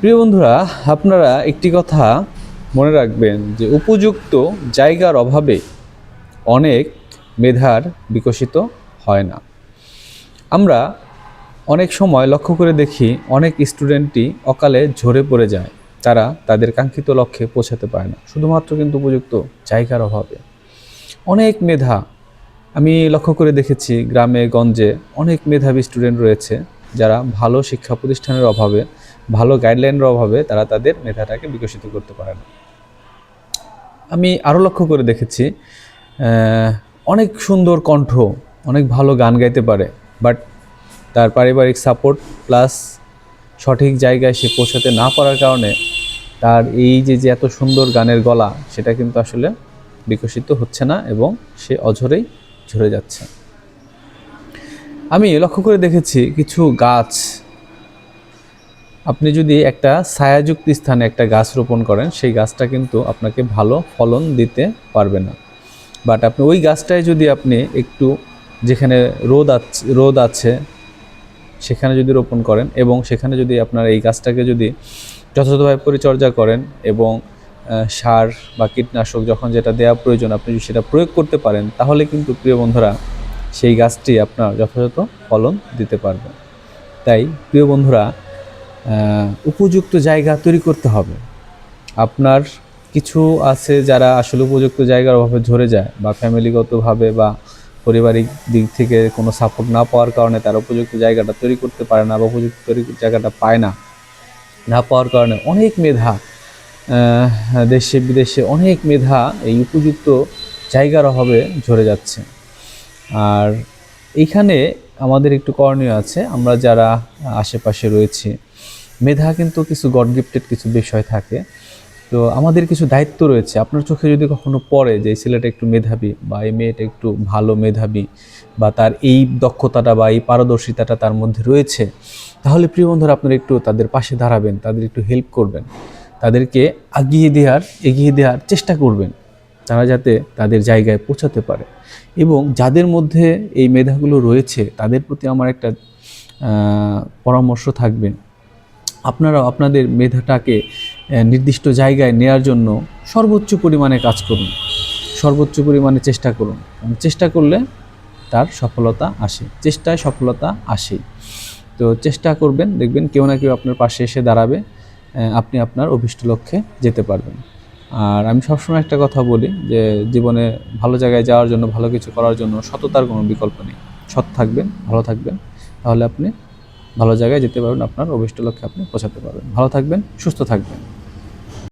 প্রিয় বন্ধুরা, আপনারা একটি কথা মনে রাখবেন যে উপযুক্ত জায়গার অভাবে অনেক মেধার বিকশিত হয় না। আমরা অনেক সময় লক্ষ্য করে দেখি অনেক স্টুডেন্টই অকালে ঝরে পড়ে যায়। তারা তাদের কাঙ্ক্ষিত লক্ষ্যে পৌঁছাতে পারে না, শুধুমাত্র কিন্তু উপযুক্ত জায়গার অভাবে। অনেক মেধা, আমি লক্ষ্য করে দেখেছি গ্রামে, গঞ্জে অনেক মেধাবী স্টুডেন্ট রয়েছে যারা ভালো শিক্ষা প্রতিষ্ঠানের অভাবে ভালো গাইডলাইনের অভাবে তারা তাদের মেধাটাকে বিকশিত করতে পারে না। আমি আরও লক্ষ্য করে দেখেছি অনেক সুন্দর কণ্ঠ, অনেক ভালো গান গাইতে পারে বাট তার পারিবারিক সাপোর্ট প্লাস সঠিক জায়গায় সে পৌঁছাতে না পারার কারণে তার এই যে যে এত সুন্দর গানের গলা, সেটা কিন্তু আসলে বিকশিত হচ্ছে না এবং সে অঝরেই ঝরে যাচ্ছে। আমি লক্ষ্য করে দেখেছি কিছু গাছ আপনি যদি একটা ছায়াযুক্ত স্থানে একটা গাছ রোপণ করেন, সেই গাছটা কিন্তু আপনাকে ভালো ফলন দিতে পারবে না। বাট আপনি ওই গাছটায় যদি আপনি একটু যেখানে রোদ আছে রোদ আছে, সেখানে যদি রোপণ করেন এবং সেখানে যদি আপনার এই গাছটাকে যদি যথাযথভাবে পরিচর্যা করেন এবং সার বা কীটনাশক যখন যেটা দেওয়া প্রয়োজন, আপনি যদি সেটা প্রয়োগ করতে পারেন, তাহলে কিন্তু প্রিয় বন্ধুরা, সেই গাছটি আপনার যথাযথ ফলন দিতে পারবে। তাই প্রিয় বন্ধুরা উপযুক্ত জায়গা তৈরি করতে হবে। আপনার কিছু আছে যারা আসলে উপযুক্ত জায়গার অভাবে ঝরে যায় বা ফ্যামিলিগতভাবে বা পারিবারিক দিক থেকে কোনো সাপোর্ট না পাওয়ার কারণে তারা উপযুক্ত জায়গাটা তৈরি করতে পারে না বা উপযুক্ত জায়গাটা পায় না না পাওয়ার কারণে অনেক মেধা দেশে বিদেশে অনেক মেধা এই উপযুক্ত জায়গার অভাবে ঝরে যাচ্ছে। আর এইখানে আমাদের একটু করণীয় আছে, আমরা যারা আশেপাশে রয়েছি মেধা কিন্তু কিছু গড গিফটেড কিছু বিষয় থাকে। তো আমাদের কিছু দায়িত্ব রয়েছে। আপনার চোখে যদি কখনো পড়ে যে, এই ছেলেটা একটু মেধাবী বা এই মেয়েটা একটু ভালো মেধাবী বা তার এই দক্ষতাটা বা এই পারদর্শিতাটা তার মধ্যে রয়েছে, তাহলে প্রিয় বন্ধুরা আপনারা একটু তাদের পাশে দাঁড়াবেন, তাদের একটু হেল্প করবেন। তাদেরকে আগিয়ে দেওয়ার, এগিয়ে দেওয়ার চেষ্টা করবেন। তারা যাতে তাদের জায়গায় পৌঁছাতে পারে। এবং যাদের মধ্যে এই মেধাগুলো রয়েছে, তাদের প্রতি আমার একটা পরামর্শ থাকবে। আপনারাও আপনাদের মেধাটাকে নির্দিষ্ট জায়গায় নেয়ার জন্য সর্বোচ্চ পরিমাণে কাজ করুন। সর্বোচ্চ পরিমাণে চেষ্টা করুন। চেষ্টা করলে তার সফলতা আসে। চেষ্টায় সফলতা আসেই তো চেষ্টা করবেন, দেখবেন কেউ না কেউ আপনার পাশে এসে দাঁড়াবে আপনি আপনার অভিষ্ট লক্ষ্যে যেতে পারবেন। আর আমি সবসময় একটা কথা বলি যে, জীবনে ভালো জায়গায় যাওয়ার জন্য, ভালো কিছু করার জন্য সততার কোনো বিকল্প নেই। সৎ থাকবেন, ভালো থাকবেন। তাহলে আপনি ভালো জায়গায় যেতে পারবেন আপনার অভিষ্ট লক্ষ্যে আপনি পৌঁছাতে পারবেন। ভালো থাকবেন সুস্থ থাকবেন।